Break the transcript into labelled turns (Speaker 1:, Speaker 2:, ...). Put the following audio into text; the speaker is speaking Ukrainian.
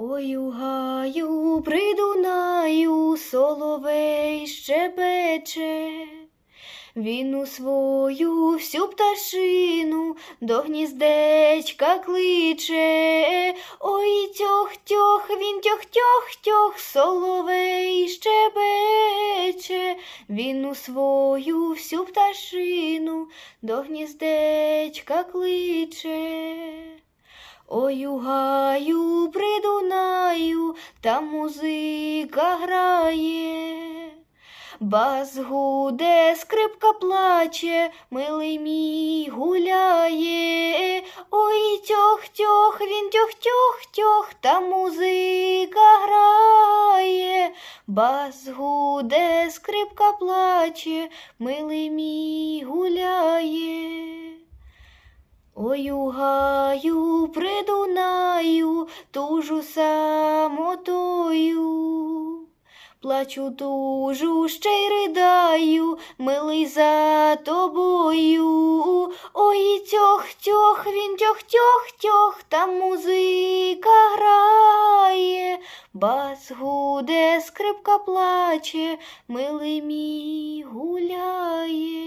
Speaker 1: Ой, у гаю при Дунаю соловей щебече, він у свою всю пташину до гніздечка кличе. Ой, тьох-тьох, він тьох-тьох-тьох, соловей щебече, він у свою всю пташину до гніздечка кличе. Ой, у гаю при Дунаю, там музика грає. Бас гуде, скрипка плаче, милий мій гуляє. Ой, тьох-тьох, він тьох-тьох-тьох, там музика грає. Бас гуде, скрипка плаче, милий мій. Ой, у гаю при Дунаю, тужу самотою. Плачу тужу, ще й ридаю, милий за тобою. Ой, тьох-тьох, він тьох-тьох-тьох, там музика грає, бас гуде, скрипка плаче, милий мій гуляє.